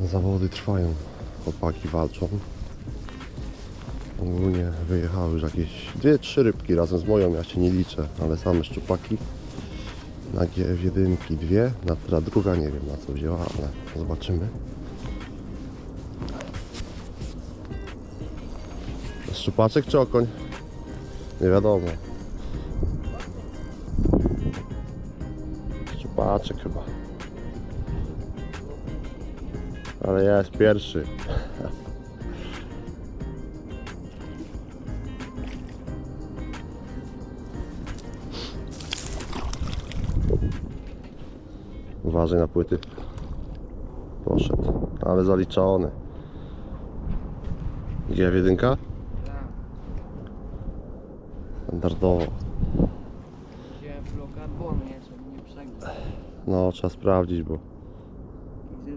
Zawody trwają. Chłopaki walczą. Ogólnie wyjechały już jakieś dwie, trzy rybki razem z moją, ja się nie liczę, ale same szczupaki. Na GF1 dwie, na która druga nie wiem na co wzięła, ale zobaczymy. Szczupaczek czy okoń? Nie wiadomo. Szczupaczek chyba. Ale jest pierwszy. Uważaj na płyty. Poszedł, ale zaliczony. G1? Tak, Standardowo. wziąłem fluokarbonu, nie. No, trzeba sprawdzić, bo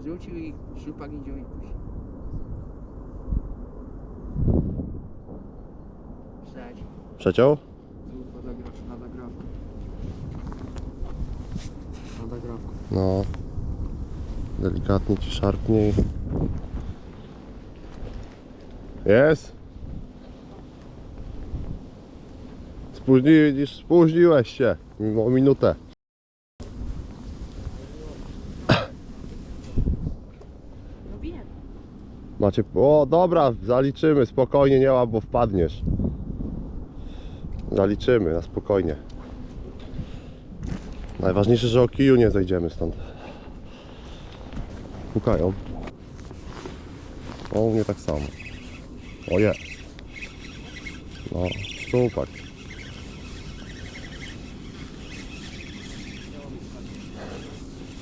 zrzucił i śrupak idzie i puścił. Przeć. przeciął? Nada grafka, nada grafka. Nada grafka. No. Delikatnie ci szarpnie. i- Jest? Spóźni, spóźniłeś się. O minutę. No wiem. Macie. O, dobra, zaliczymy, spokojnie, nie ma, bo wpadniesz. Zaliczymy, na spokojnie. Najważniejsze, że o kiju nie zejdziemy stąd. Pukają. O, u mnie tak samo. O, jest. No, szczupak.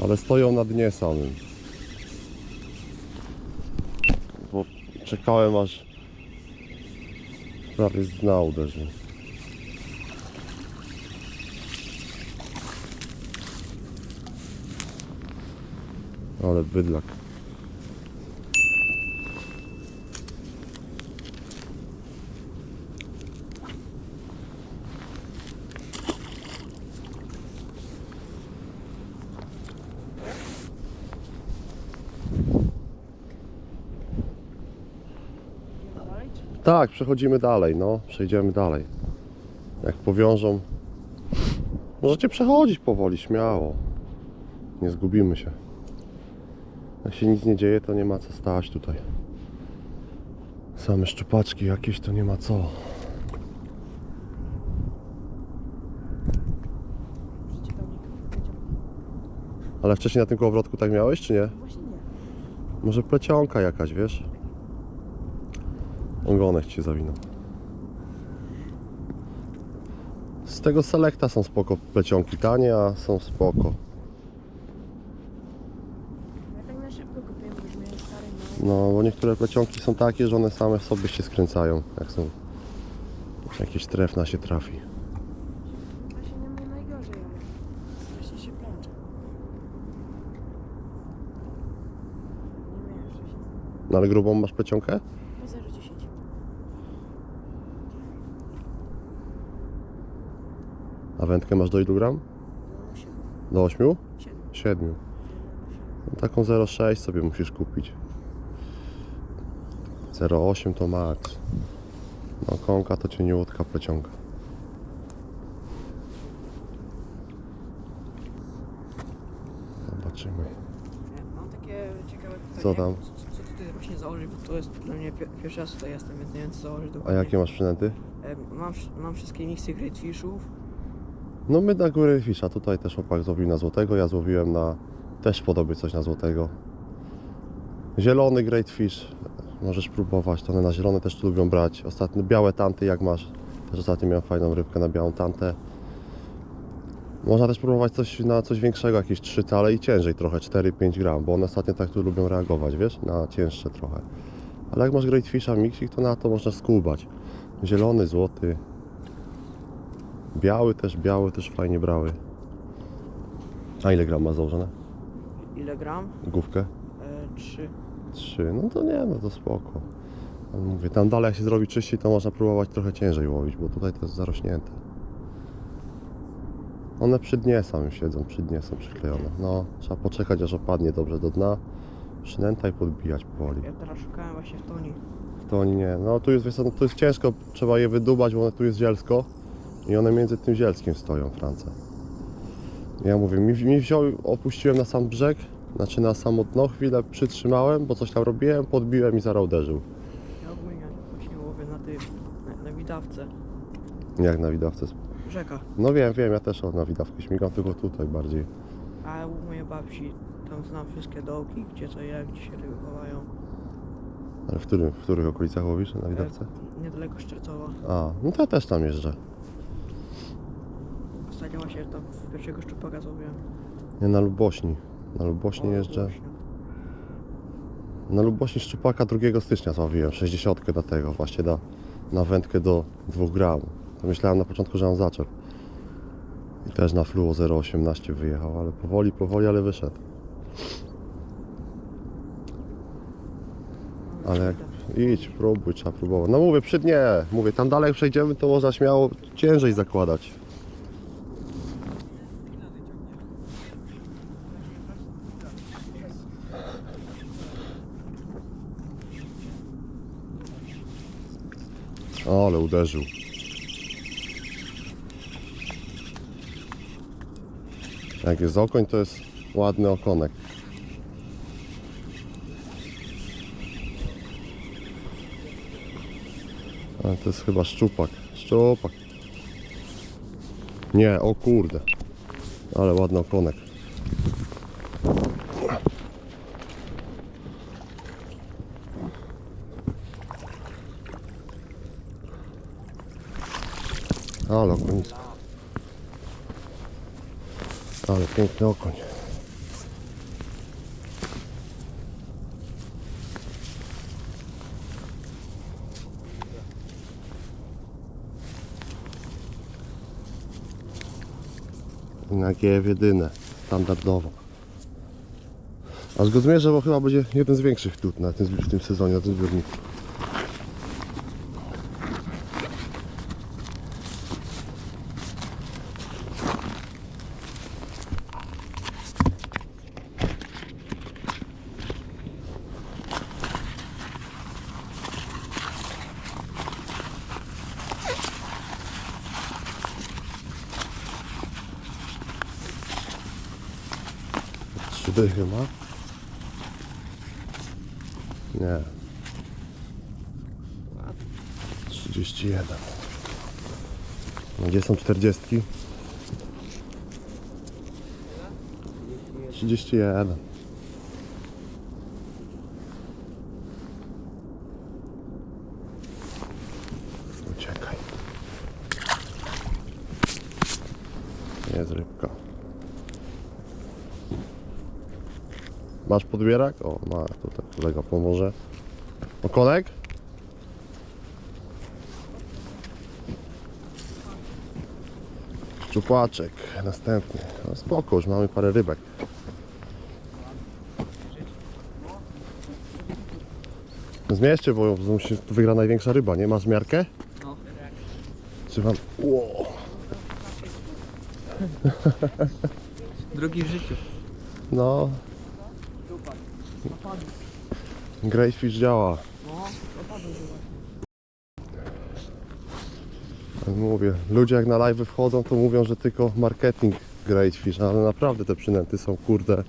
Ale stoją na dnie samym. Bo czekałem aż prawie z dna uderzył. Ale bydlak. Tak, przechodzimy dalej, no, przejdziemy dalej. Jak powiążą. Możecie przechodzić powoli, śmiało. Nie zgubimy się. Jak się nic nie dzieje, to nie ma co stać tutaj. Same szczupaczki jakieś, to nie ma co. Ale wcześniej na tym kołowrotku tak miałeś, czy nie? Właśnie nie. Może plecionka jakaś, wiesz? Ogonek ci zawinął. Z tego selekta są spoko plecionki tanie, a są spoko. Ja tak na szybko kupiłem, bo już miałem stary No, bo niektóre plecionki są takie, że one same w sobie się skręcają, jak są jakieś trefna się trafi. Właśnie nie mnie najgorzej, ale strasznie się plączę. Nie miałem wcześniej. No ale grubą masz plecionkę? No 0,10. A wędkę masz do ilu gram? 7. Do 8? 7. 7. No, taką 0,6 sobie musisz kupić. 0,8 to max. No konka to cieniutka plecionka. Zobaczymy. Mam takie ciekawe pytanie. Co tam? Co, co tutaj właśnie założyć, bo to jest dla mnie pi- pierwszy raz tutaj jestem, więc nie wiem co założyć A dokładnie. jakie masz przynęty? E, Mam, wsz- mam wszystkie miksy Great Fishów. No my na górę fisza, tutaj też chłopak złowił na złotego, ja złowiłem na też podobnie coś na złotego. Zielony great fish, możesz próbować, to one na zielone też tu lubią brać. Ostatnio białe tanty jak masz, też ostatnio miałem fajną rybkę na białą tantę. Można też próbować coś na coś większego, jakieś 3 cale i ciężej trochę, 4-5 gram, bo one ostatnio tak tu lubią reagować, wiesz, na cięższe trochę. Ale jak masz great fisha mixik, to na to można skubać. Zielony, złoty, Biały też, biały też fajnie brały. A ile gram ma założone? Ile gram? Główkę? E, 3. 3. No to nie, no to spoko. Ale mówię, tam dalej jak się zrobi czyściej, to można próbować trochę ciężej łowić, bo tutaj to jest zarośnięte. One przy dnie samym siedzą, przy dnie są przyklejone. No, trzeba poczekać aż opadnie dobrze do dna Przynęta i podbijać powoli. Ja teraz szukałem właśnie w Toni. To oni nie. No tu jest, wiesz no, to jest ciężko, trzeba je wydubać, bo one, tu jest zielsko i one między tym zielskiem stoją, France. Ja mówię, mi, mi wziął, opuściłem na sam brzeg, znaczy na samo dno, chwilę przytrzymałem, bo coś tam robiłem, podbiłem i zaraz uderzył. Ja ogólnie właśnie łowię na tym, na, na widawce. Jak na widawce. Rzeka. No wiem, wiem, ja też na widawkę śmigam, tylko tutaj bardziej. A u mojej babci tam znam wszystkie dołki, gdzie co jak, gdzie się ryby chowają. Ale w, którym, w których okolicach łowisz na widawce? E, niedaleko Szczercowa. A, no to ja też tam jeżdżę. Ostatnio właśnie tam pierwszego szczupaka złowiłem. Nie na Lubośni. Na Lubośni jeżdżę. Na Lubośni szczupaka 2 stycznia złowiłem, 60 do tego, właśnie na, na wędkę do 2 gram. To myślałem na początku, że mam zaczep. I też na fluo 0,18 wyjechał, ale powoli, powoli, ale wyszedł. Ale jak idź, próbuj, trzeba próbować. No mówię, przy dnie, mówię, tam dalej przejdziemy, to można śmiało ciężej zakładać. Ale uderzył. Jak jest okoń, to jest ładny okonek. Ale to jest chyba szczupak. Szczupak. Nie, o kurde. Ale ładny okonek. Ale okonisko. Ale piękny okoń. Na GF jedyne, standardowo. Aż go zmierzę, bo chyba będzie jeden z większych tu na tym, w tym sezonie, na tym zbiorniku. Dychy ma? Nie. 31. No, Gdzie są 40? 31. Uciekaj. Jest rybka. Masz podbierak? O, ma tutaj kolega pomoże. Okonek? Szczupaczek, następny. No spoko, już mamy parę rybek. Zmierzcie, bo tu wygra największa ryba, nie? Masz miarkę? No. Czy wam... Ło. Drugi w życiu. No, Napadł. Gracefish działa. No. Mówię, ludzie jak na live wchodzą, to mówią, że tylko marketing Great Fish, ale naprawdę te przynęty są kurde.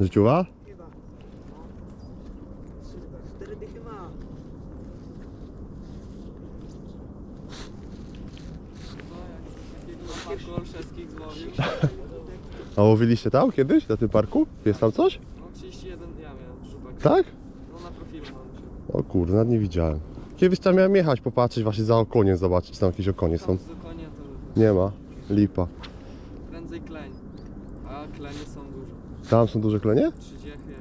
Życiowa? Chyba. No. Super. Cztery dychy ma. Takiego Olszewskich złowił. A łowiliście tam kiedyś, na tym parku? Jest tam coś? No 31 ja miałem szubek. Tak? No na profilu mam się. O kurde, nawet nie widziałem. Kiedyś tam miałem jechać, popatrzeć właśnie za okoniem, zobaczyć, czy tam jakieś okonie są. Tam z konia to Nie ma. Lipa. prędzej kleń. A klenie są duże. Tam są duże klenie? Trzy dziechy.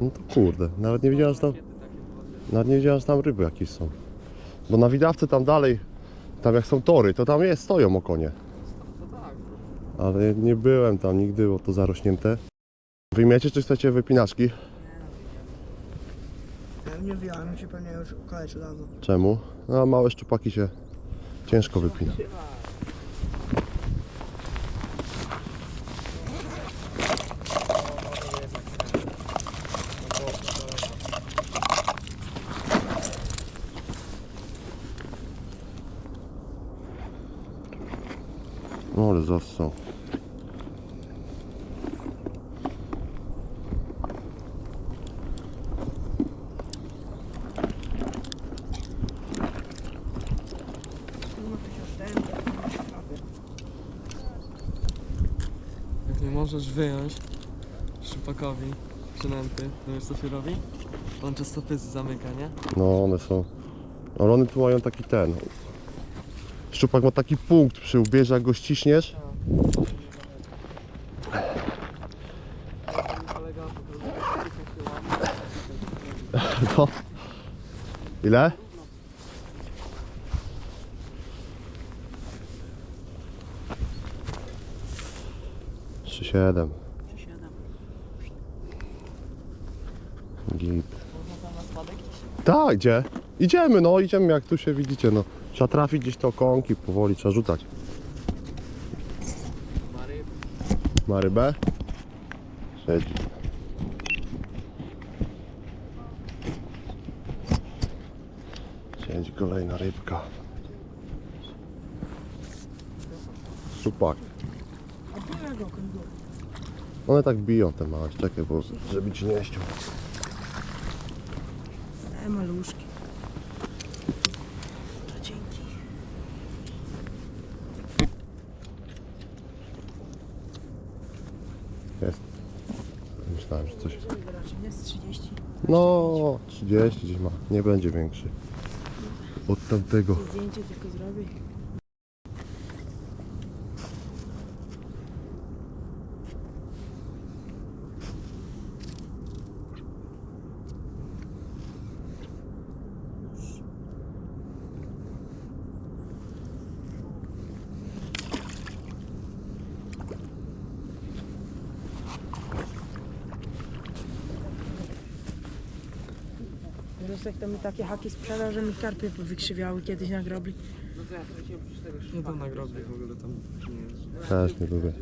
No to kurde, nawet nie wiedziałem, że tam, Rakiety takie wchodzą. nawet nie wiedziałem, że tam ryby jakieś są. Bo na widawce tam dalej, tam jak są tory, to tam jest, stoją okonie ale nie byłem tam nigdy, bo to zarośnięte. Wyjmiecie czy chcecie wypinaczki? Ja nie wyjąłem się pewnie już okaleczył dawno. Czemu? No małe szczupaki się ciężko wypina. No ale zasał. Możesz wyjąć szczupakowi przynęty, to wiesz co się robi? On często zamyka, nie? No one są. Ale one tu mają taki ten. Szczupak ma taki punkt przy ubierze, jak go ściśniesz. To. Ile? Trzy siedem. czy siedem. Git. Można tam na spadek gdzieś? Tak, gdzie? Idziemy, no idziemy jak tu się widzicie, no. Trzeba trafić gdzieś te okonki, powoli trzeba rzucać. Ma ryb. Ma rybę? Siedzi. Siedzi kolejna rybka. Szczupak. One tak biją te małe, czekaj, bo żeby ci nie ściął. E, maluszki. To dzięki. Jest. Myślałem, że coś... Z 30. No, 30 gdzieś ma. Nie będzie większy. Od tamtego. Zdjęcie tylko zrobię. Rusek to mi takie haki sprzedał, że mi karpie wykrzywiały kiedyś na grobli. Nie tam nagrobnie w ogóle tam nie jest. Też nie lubię.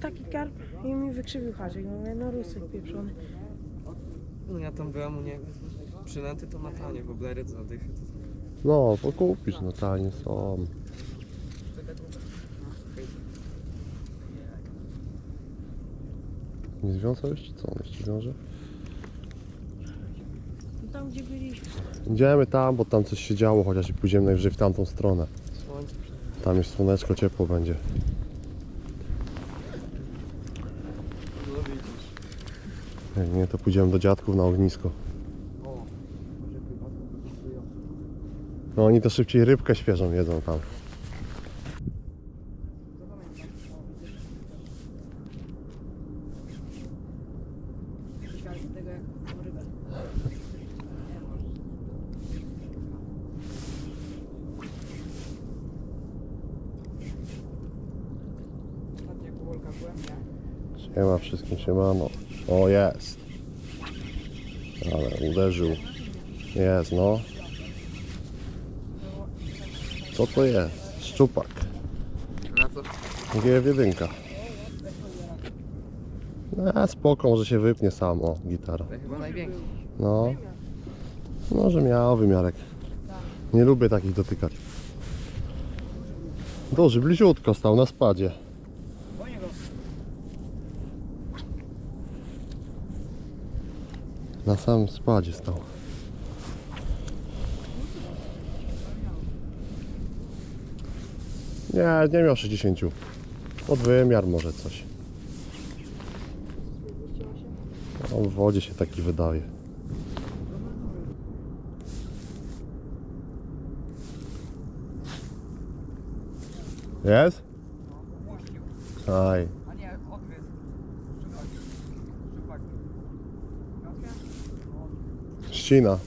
Taki karp i mi wykrzywił haczyk. Mówię, no rusek pieprzony. No ja tam byłem u niego. Przynęty to na tanie, bo blery za dychy to No, pokupisz, no tanie są. Nie związałeś ci co? On jeszcze wiąże? Tam gdzie byliśmy. Idziemy tam, bo tam coś się działo, chociaż i pójdziemy najwyżej w tamtą stronę. słońce. Tam jest słoneczko, ciepło będzie. No widzisz. Jak nie, to pójdziemy do dziadków na ognisko. O, może. No oni to szybciej rybkę świeżą jedzą tam. tego jak rybę. Ostatnio kubolka byłem, nie? Siema wszystkim, siemano. O, jest. Ale uderzył. Jest, no. Co to jest? Szczupak. Co? G1. No, spoko, może się wypnie sam, o, gitara. No. Może miał wymiarek. Nie lubię takich dotykać. Duży, bliziutko stał na spadzie. Na samym spadzie stał. Nie, nie miał 60. Pod wymiar może coś. No, w wodzie się taki wydaje. Jest? Aj. A nie, odgryz. Szczupak. Ścina.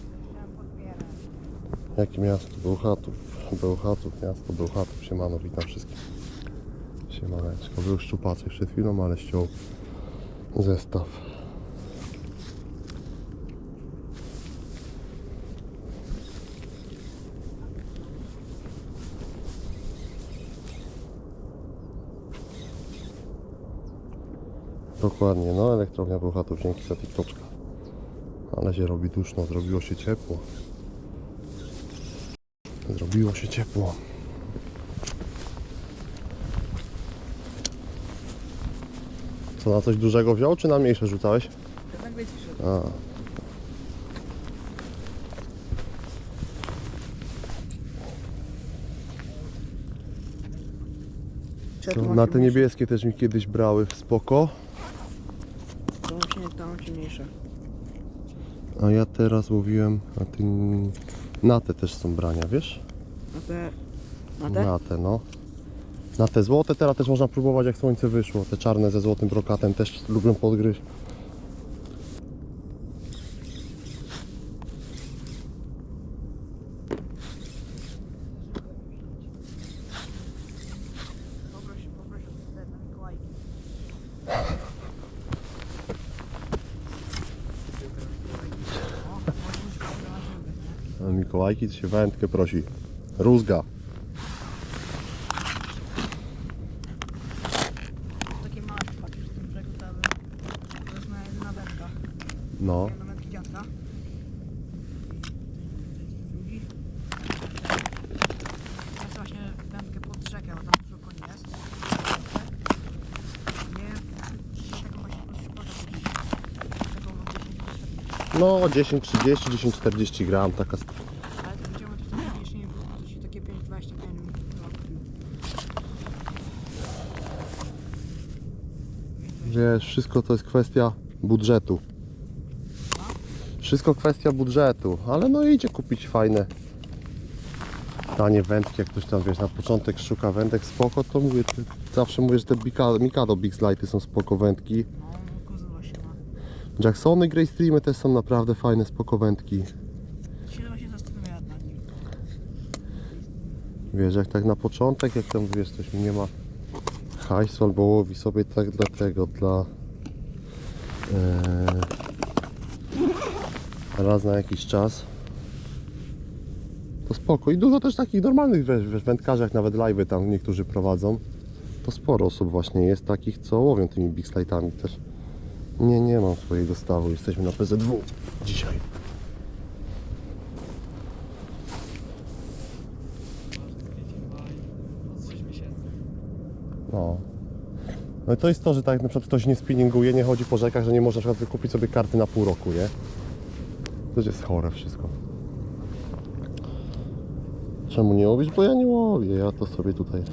Jakie miasto? Bełchatów. Bełchatów, miasto Bełchatów. Siemano, witam wszystkich. Siemaneczko. Był szczupaczek przed chwilą, ale ściął zestaw. Dokładnie, no elektrownia Bełchatów, dzięki za TikToczka. Ale się robi duszno, zrobiło się ciepło. Zrobiło się ciepło. Co, na coś dużego wziął, czy na mniejsze rzucałeś? Jednak wiecie, że A. To na te niebieskie też mi kiedyś brały spoko. To właśnie tam ciemniejsze. A ja teraz łowiłem na tym... Na te też są brania, wiesz? Na te... Na te? Na te, no. Na te złote teraz też można próbować jak słońce wyszło. Te czarne ze złotym brokatem też lubią podgryźć. Poproś, poproś o te na Mikołajki. A Mikołajki się wędkę prosi. Rózga. Takie małe tym brzegu to by- to jest moja jedyna wędka. No. Dziadka. Drugi. Teraz właśnie wędkę pod rzekę, bo tam dużo koni jest. Nie, taką właśnie szkoda no 10 40. No 10, 30, 10, 40 gram, taka Ale to widziałem, że to mniejsze nie było, to się takie 5-20 pieniędzy. Wszystko to jest kwestia budżetu. Wszystko kwestia budżetu, ale no idzie kupić fajne tanie wędki, jak ktoś tam wiesz, na początek szuka wędek spoko, to mówię, ty- zawsze mówię, że te Mikado Big Lighty są spoko wędki. Jacksony Grey Streamy też są naprawdę fajne, spoko wędki. Wiesz, jak tak na początek, jak tam wiesz, ktoś nie ma hajsu albo łowi sobie tak dla tego, dla e, raz na jakiś czas to spoko. I dużo też takich normalnych wędkarzy, jak nawet live'y tam niektórzy prowadzą, to sporo osób właśnie jest takich, co łowią tymi big slightami też. Nie, nie mam swojego stawu, jesteśmy na PZW dzisiaj. Od 6 miesięcy. No. No i to jest to, że tak na przykład ktoś nie spinninguje, nie chodzi po rzekach, że nie może na przykład wykupić sobie karty na pół roku, nie? To jest chore wszystko. Czemu nie łowisz? Bo ja nie łowię, ja to sobie tutaj...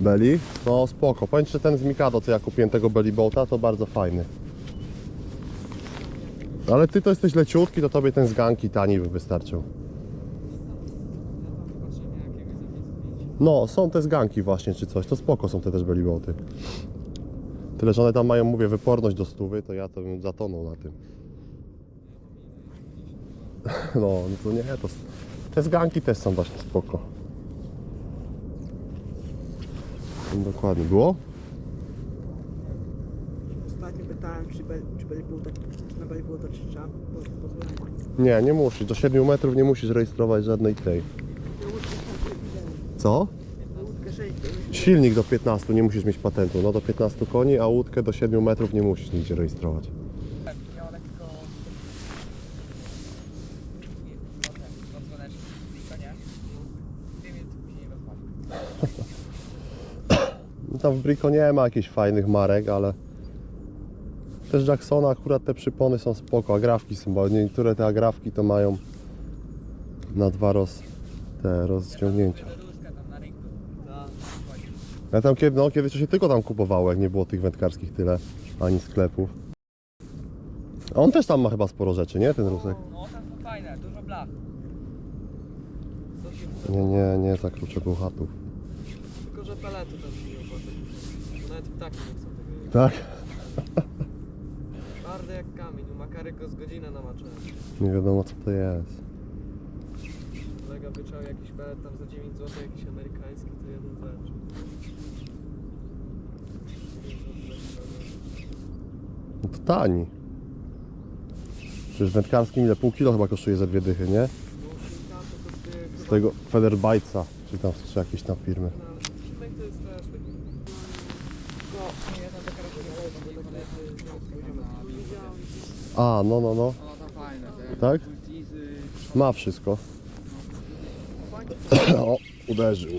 Beli. No spoko. Powiem że ten z Mikado, co ja kupiłem, tego Belly Boata, to bardzo fajny. Ale Ty to jesteś leciutki, to Tobie ten z ganki tani by wystarczył. Ja tam patrzę na jakiegoś zapisu 5. No, są te z ganki właśnie, czy coś, to spoko są te też Belly Boaty. Tyle, że one tam mają, mówię, wyporność do stówy, to ja to bym zatonął na tym. No, no to nie, to te z ganki też są właśnie spoko. Dokładnie. Było? Ostatnio pytałem, czy, be, czy tak, na to czy trzeba po- pozwolenie. Nie, nie musisz. Do 7 metrów nie musisz rejestrować żadnej tej. Co? Łódkę 6, Silnik do 15 nie musisz mieć patentu. No do 15 koni, a łódkę do 7 metrów nie musisz nigdzie rejestrować. no Tam w Brico nie ma jakichś fajnych marek, ale też Jacksona akurat te przypony są spoko, agrafki są, niektóre te agrafki to mają na dwa roz, te rozciągnięcia. Ruska tam na rynku. Tak. Ja tam kiedy, no, kiedyś to się tylko tam kupowało, jak nie było tych wędkarskich tyle, ani sklepów. A on też tam ma chyba sporo rzeczy, nie, ten Rusek? No tam są fajne, dużo blach. Co się Nie, nie, nie za kluczego chatów. Tylko, że pelety tam się nie opłaca. Bo Nawet ptaki nie chcą tego jeść. Tak? Twardy jak kamień, u Makaryko z godziny namaczałem. Nie wiadomo co to jest. Kolega wyczał jakiś pelet tam za 9 zł, jakiś amerykański, to jeden rzecz. No to tani. Przecież wędkarskim ile? Pół kilo chyba kosztuje za dwie dychy, nie? Z tego Federbajca, czy tam czy jakieś tam firmy. A, no, no, no. Tak? Ma wszystko. O, uderzył.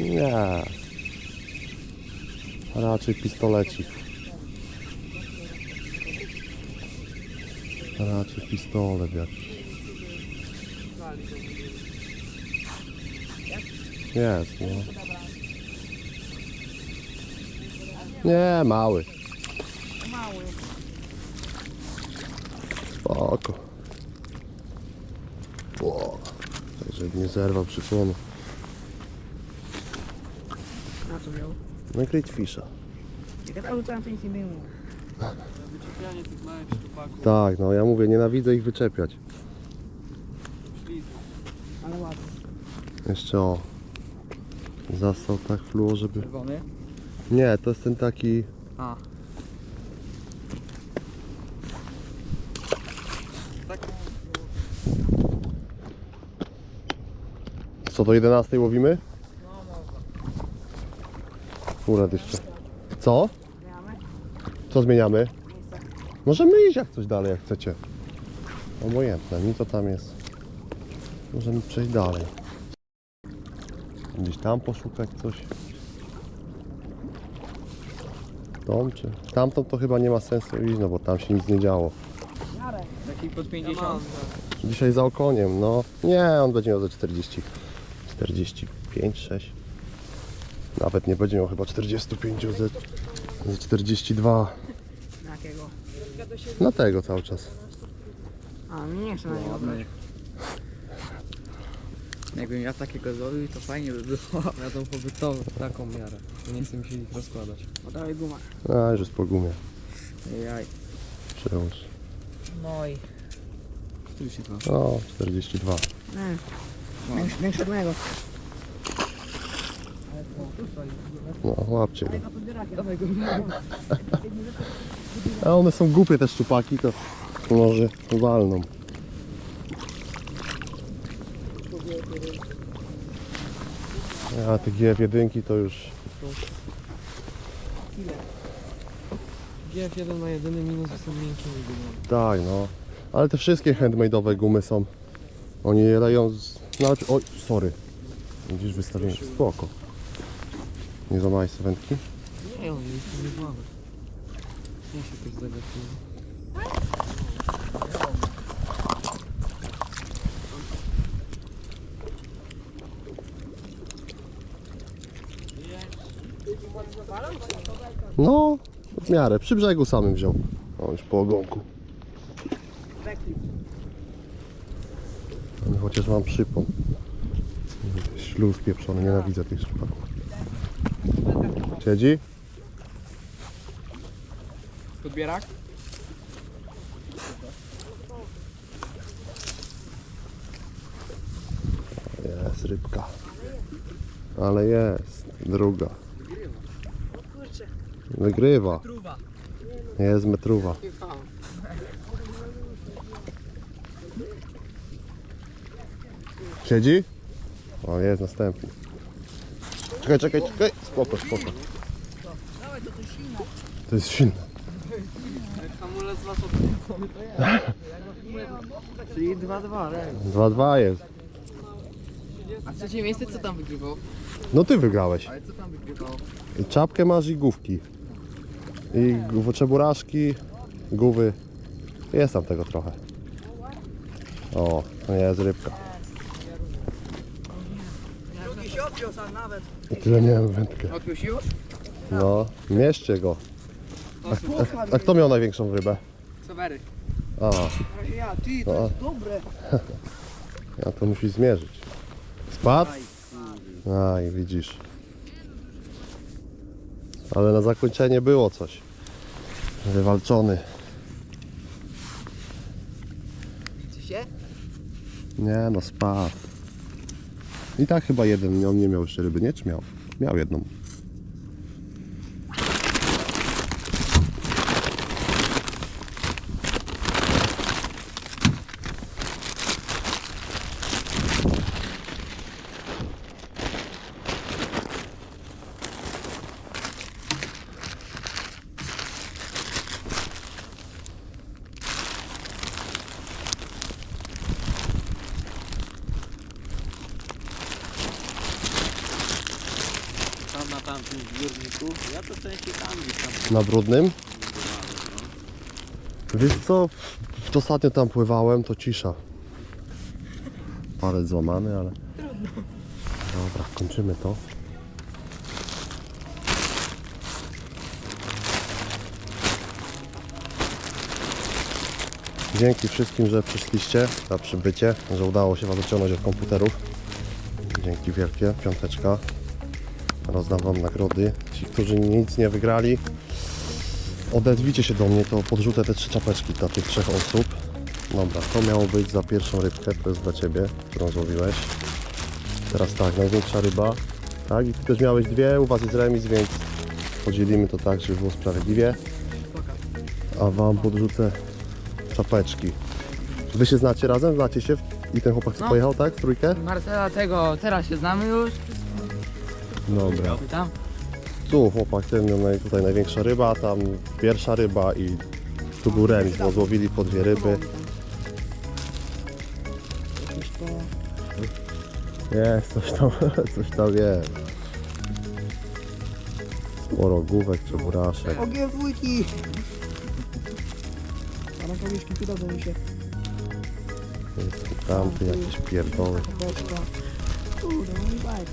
Nie. Raczej pistolecik. Raczej pistolet jakiś. Jest, no. Nie, mały. Mały. Spoko. O, tak żeby nie zerwał przypłonu. Na co miał? No i Greatfisha. Jak ja rzucałem, to nic nie było. Wyczepianie tych małych szczupaków. Tak, no ja mówię, nienawidzę ich wyczepiać. Ale ładny. Jeszcze o. Zastał tak fluo, żeby... Czerwony? Nie, to jest ten taki... A. Co, do 11 łowimy? No można. Akurat jeszcze. Co? Co zmieniamy? Możemy iść jak coś dalej, jak chcecie. Obojętne, mi to tam jest. Możemy przejść dalej. Gdzieś tam poszukać coś. Tą czy... Tamtą to chyba nie ma sensu iść, no bo tam się nic nie działo. Taki pod Ja 50. mam, Dzisiaj za okoniem, no. Nie, on będzie miał za 40. 45, 6. Nawet nie będzie miał chyba 45, ze, ze 42. Jakiego? Na tego cały czas. A, mnie nie chcę na niego brać. Jakbym ja takiego zrobił, to fajnie by było. ja tą pobytową, taką miarę. Nie chcę mi się ich rozkładać. Podałej gumę. A, już jest po gumie. Jaj. Przełóż. No i... Tu się to. O, 42. Nie. Większy, większy od mojego. No, łapcie go. Dawaj go. A one są głupie te szczupaki, to może walną. A te GF1 to już GF1 ma jedyny minus, że są miękkimi gumami. Tak, no. Ale te wszystkie handmade'owe gumy są. Oni je dają z... No, oj, sorry. Widzisz wystawienie. Spoko. Nie złamałeś sobie wędki? Nie, on jest nie. Nie się też zagapiłem. No, w miarę. Przy brzegu samym wziął. O, już po ogonku. Ale Chociaż mam przypon. Śluz pieprzony, nienawidzę tych szczupaków. Siedzi? Podbierak? Jest rybka. Ale jest. Druga. Wygrywa. Truwa. Jest metruwa. Siedzi? O, jest następny. Czekaj, czekaj, czekaj. Spoko, spoko. To jest silne. Hamulec masz odkręcony, to jest. Czyli 2-2, rek. 2-2 jest. A trzecie miejsce co tam wygrywał? No ty wygrałeś. Ale co tam wygrywał? I czapkę masz i główki. I gów- czeburaszki, gówy. Jest tam tego trochę. O, to jest rybka. Drugi się odpiął sam nawet. I tyle miałem wędkę. Odpił się już? No, mieszcie go. A, a, a kto miał największą rybę? Sowery. A, ja. Ty, to jest dobre. ja to musi zmierzyć. Spadł? A, i widzisz. Ale na zakończenie było coś. Wywalczony. Się? Nie no, spadł. I tak chyba jeden, on nie miał jeszcze ryby, nie? Czy miał? Miał jedną. Tamtym zbiorniku. Ja to częściej tam tam Na brudnym? Wiesz co, w- ostatnio tam pływałem, to cisza. Palec złamany, ale... Dobra, kończymy to. Dzięki wszystkim, że przyszliście, za przybycie, że udało się Was odciągnąć od komputerów. Dzięki wielkie, piąteczka. Rozdam Wam nagrody. Ci, którzy nic nie wygrali, odezwijcie się do mnie, to podrzucę te trzy czapeczki dla tych trzech osób. Dobra, to miało być za pierwszą rybkę, to jest dla Ciebie, którą złowiłeś. Teraz tak, największa ryba. Tak, i Ty też miałeś dwie, u Was jest remis, więc podzielimy to tak, żeby było sprawiedliwie. A Wam podrzucę czapeczki. Wy się znacie razem? Znacie się? I ten chłopak co No. pojechał, tak? W trójkę? Marcela tego, teraz się znamy już. Dobra. Tu chłopak ten miał naj, tutaj największa ryba, tam pierwsza ryba i tu był remis, bo złowili po dwie ryby. Jest, coś tam, coś tam jest. Sporo główek, czeburaszek. Ogień dwójki! A rękawiczki przydadzą mi się. Jest tamty jakieś pierdoły. Kurde, no i bajka.